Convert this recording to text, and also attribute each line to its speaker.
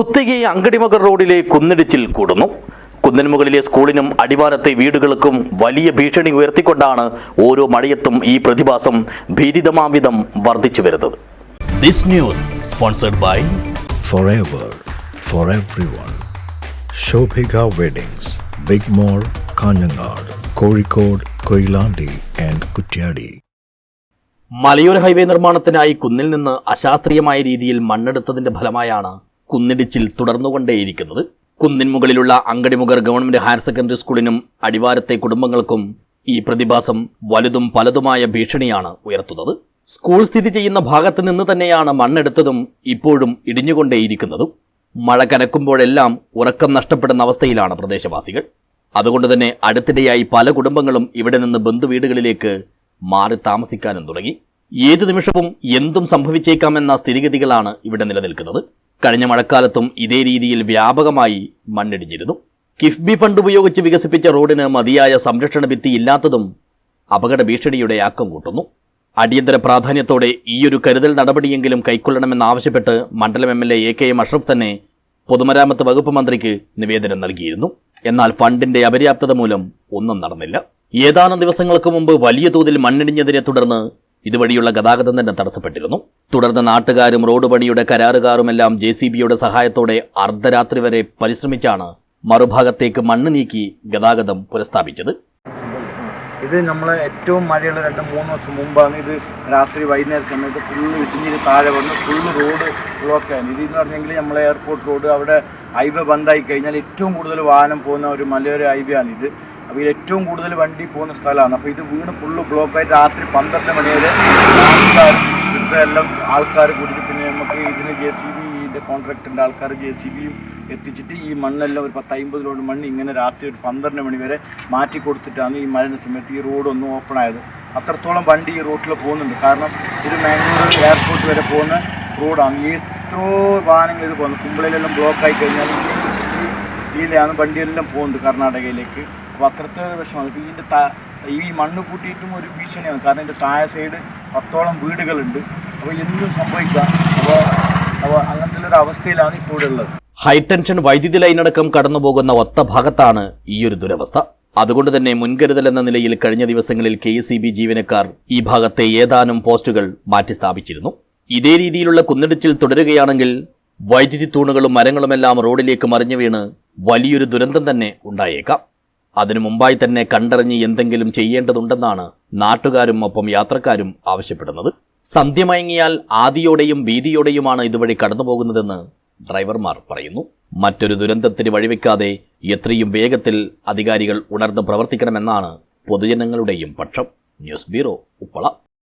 Speaker 1: പുത്തികി അങ്കടിമകർ റോഡിലെ കുന്നിടിച്ചിൽ കൂടുന്നു. കുന്നിന് മുകളിലെ സ്കൂളിനും അടിവാരത്തെ വീടുകൾക്കും വലിയ ഭീഷണി ഉയർത്തിക്കൊണ്ടാണ് ഓരോ മഴയത്തും ഈ പ്രതിഭാസം ഭീതിതമാവിധം വർദ്ധിച്ചു വരുന്നത്. This news sponsored by
Speaker 2: forever for everyone. Shobhika Weddings, Big mall Kanhangad Kozhikode Koilandi and Kuttiadi
Speaker 1: മലയോര ഹൈവേ നിർമ്മാണത്തിനായി കുന്നിൽ നിന്ന് അശാസ്ത്രീയമായ രീതിയിൽ മണ്ണെടുത്തതിന്റെ ഫലമായാണ് കുന്നിടിച്ചിൽ തുടർന്നുകൊണ്ടേയിരിക്കുന്നത്. കുന്നിൻ മുകളിലുള്ള അങ്കടിമുഗർ ഗവൺമെന്റ് ഹയർ സെക്കൻഡറി സ്കൂളിനും അടിവാരത്തെ കുടുംബങ്ങൾക്കും ഈ പ്രതിഭാസം വലുതും പലതുമായ ഭീഷണിയാണ് ഉയർത്തുന്നത്. സ്കൂൾ സ്ഥിതി ചെയ്യുന്ന ഭാഗത്ത് നിന്ന് തന്നെയാണ് മണ്ണെടുത്തതും ഇപ്പോഴും ഇടിഞ്ഞുകൊണ്ടേയിരിക്കുന്നതും. മഴ കനക്കുമ്പോഴെല്ലാം ഉറക്കം നഷ്ടപ്പെടുന്ന അവസ്ഥയിലാണ് പ്രദേശവാസികൾ. അതുകൊണ്ട് തന്നെ അടുത്തിടെയായി പല കുടുംബങ്ങളും ഇവിടെ നിന്ന് ബന്ധുവീടുകളിലേക്ക് മാറി താമസിക്കാനും തുടങ്ങി. ഏതു നിമിഷവും എന്തും സംഭവിച്ചേക്കാമെന്ന സ്ഥിതിഗതികളാണ് ഇവിടെ നിലനിൽക്കുന്നത്. കഴിഞ്ഞ മഴക്കാലത്തും ഇതേ രീതിയിൽ വ്യാപകമായി മണ്ണിടിഞ്ഞിരുന്നു. കിഫ്ബി ഫണ്ട് ഉപയോഗിച്ച് വികസിപ്പിച്ച റോഡിന് മതിയായ സംരക്ഷണ ഭിത്തി ഇല്ലാത്തതും അപകട ഭീഷണിയുടെ ആക്കം കൂട്ടുന്നു. അടിയന്തര പ്രാധാന്യത്തോടെ ഈയൊരു കരുതൽ നടപടിയെങ്കിലും കൈക്കൊള്ളണമെന്നാവശ്യപ്പെട്ട് മണ്ഡലം M L A A K M Ashraf തന്നെ പൊതുമരാമത്ത് വകുപ്പ് മന്ത്രിക്ക് നിവേദനം നൽകിയിരുന്നു. എന്നാൽ ഫണ്ടിന്റെ അപര്യാപ്തത മൂലം ഒന്നും നടന്നില്ല. ഏതാനും ദിവസങ്ങൾക്ക് മുമ്പ് വലിയ തോതിൽ മണ്ണിടിഞ്ഞതിനെ തുടർന്ന് ഇതുവഴിയുള്ള ഗതാഗതം തന്നെ തടസ്സപ്പെട്ടിരുന്നു. തുടർന്ന് നാട്ടുകാരും റോഡ് പണിയുടെ കരാറുകാരുമെല്ലാം ജെ സി ബിയുടെ സഹായത്തോടെ അർദ്ധരാത്രി വരെ പരിശ്രമിച്ചാണ് മറുഭാഗത്തേക്ക് മണ്ണ് നീക്കി ഗതാഗതം പുനഃസ്ഥാപിച്ചത്.
Speaker 3: ഇത് നമ്മൾ ഏറ്റവും മഴയുള്ള രണ്ട് മൂന്ന് ദിവസം മുമ്പാണ് ഇത് രാത്രി വൈകുന്നേര സമയത്ത് ഫുള്ള് ഇടിഞ്ഞിട്ട് താഴെ വന്ന് ഫുള്ള് റോഡ് ബ്ലോക്ക് ഇത് എന്ന് പറഞ്ഞെങ്കിൽ നമ്മളെ എയർപോർട്ട് റോഡ് അവിടെ ഹൈവേ ബന്ധായി കഴിഞ്ഞാൽ ഏറ്റവും കൂടുതൽ വാഹനം പോകുന്ന ഒരു മലയോര ഹൈവേ ആണ് ഇത്. അപ്പോൾ ഏറ്റവും കൂടുതൽ വണ്ടി പോകുന്ന സ്ഥലമാണ്. അപ്പോൾ ഇത് വീണ് ഫുള്ള് ബ്ലോക്കായി രാത്രി പന്ത്രണ്ട് മണി വരെ ഇവിടുത്തെ എല്ലാം ആൾക്കാർ കൂടിയിട്ട് പിന്നെ നമുക്ക് ഇതിന് ജെ സി ബി ഇതിന്റെ കോൺട്രാക്ടറിന്റെ ആൾക്കാർ ജെ സി ബിയും എത്തിച്ചിട്ട് ഈ മണ്ണെല്ലാം ഒരു പത്ത് അമ്പത് ലോഡ് മണ്ണ് ഇങ്ങനെ രാത്രി ഒരു പന്ത്രണ്ട് മണി വരെ മാറ്റി കൊടുത്തിട്ടാണ് ഈ മഴ സമയത്ത് ഈ റോഡ് ഒന്ന് ഓപ്പൺ ആയത്. അത്രത്തോളം വണ്ടി ഈ റോട്ടിൽ പോകുന്നുണ്ട്. കാരണം ഇത് മാംഗ്ലൂർ എയർപോർട്ട് വരെ പോകുന്ന റോഡാണ് എത്രയോ വാഹനങ്ങൾ ഇത് പോകുന്നത് കുമ്പളയിലെല്ലാം ബ്ലോക്ക് ആയി കഴിഞ്ഞാൽ ഇതിലാണ് വണ്ടിയെല്ലാം പോകുന്നത് കർണാടകയിലേക്ക്. അപ്പോൾ അത്രത്തെ വിഷമാണ് ഇതിന്റെ ഈ മണ്ണ് കൂട്ടിയിട്ടും ഒരു ഭീഷണിയാണ്. കാരണം ഇതിന്റെ താഴെ സൈഡ് പത്തോളം വീടുകളുണ്ട്. അപ്പോൾ എന്തും സംഭവിക്കാം? അപ്പോൾ ഒരു അവസ്ഥയിലാണ് ഇപ്പോൾ ഉള്ളത്.
Speaker 1: ഹൈടെൻഷൻ വൈദ്യുതി ലൈനടക്കം കടന്നുപോകുന്ന ഒത്ത ഭാഗത്താണ് ഈയൊരു ദുരവസ്ഥ. അതുകൊണ്ട് തന്നെ മുൻകരുതൽ എന്ന നിലയിൽ കഴിഞ്ഞ ദിവസങ്ങളിൽ കെ എസ് ജീവനക്കാർ ഈ ഭാഗത്തെ ഏതാനും പോസ്റ്റുകൾ മാറ്റി സ്ഥാപിച്ചിരുന്നു. ഇതേ രീതിയിലുള്ള കുന്നിടിച്ചിൽ തുടരുകയാണെങ്കിൽ വൈദ്യുതി തൂണുകളും മരങ്ങളുമെല്ലാം റോഡിലേക്ക് മറിഞ്ഞു വീണ് വലിയൊരു ദുരന്തം തന്നെ ഉണ്ടായേക്കാം. അതിനു മുമ്പായി തന്നെ കണ്ടറിഞ്ഞ് എന്തെങ്കിലും ചെയ്യേണ്ടതുണ്ടെന്നാണ് നാട്ടുകാരും ഒപ്പം യാത്രക്കാരും ആവശ്യപ്പെടുന്നത്. സന്ധ്യ മയങ്ങിയാൽ ആദിയോടെയും ഭീതിയോടെയുമാണ് ഇതുവഴി കടന്നുപോകുന്നതെന്ന് ഡ്രൈവർമാർ പറയുന്നു. മറ്റൊരു ദുരന്തത്തിന് വഴിവെക്കാതെ എത്രയും വേഗത്തിൽ അധികാരികൾ ഉണർന്ന് പ്രവർത്തിക്കണമെന്നാണ് പൊതുജനങ്ങളുടെയും പക്ഷം. News bureau Uppala.